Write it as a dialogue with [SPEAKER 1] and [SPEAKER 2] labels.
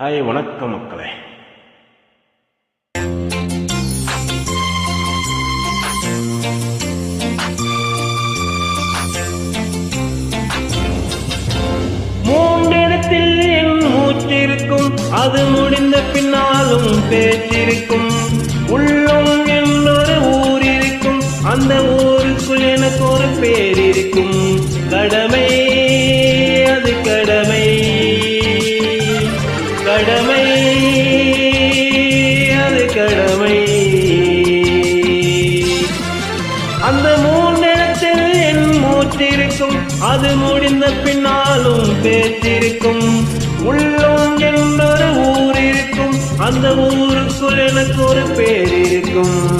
[SPEAKER 1] Hi வணக்கம் மக்களே. மூன்றிடத்தில் என் மூச்சிருக்கும். அது முடிந்த பின்னாலும் பேச்சிருக்கும். உள்ளம் என்னொரு ஊர் இருக்கும் அந்த ஊருக்குள் எனக்கு ஒரு பேர் இருக்கும். கடமை அது கடமை. கடமை அது கடமை. அந்த மூன்றத்தில் என் மூத்திருக்கும் அது முடிந்த பின்னாலும் பேச்சிருக்கும். உள்ளம் என்றொரு ஊர் இருக்கும் அந்த ஊருக்குள் எனக்கு ஒரு பேர் இருக்கும்.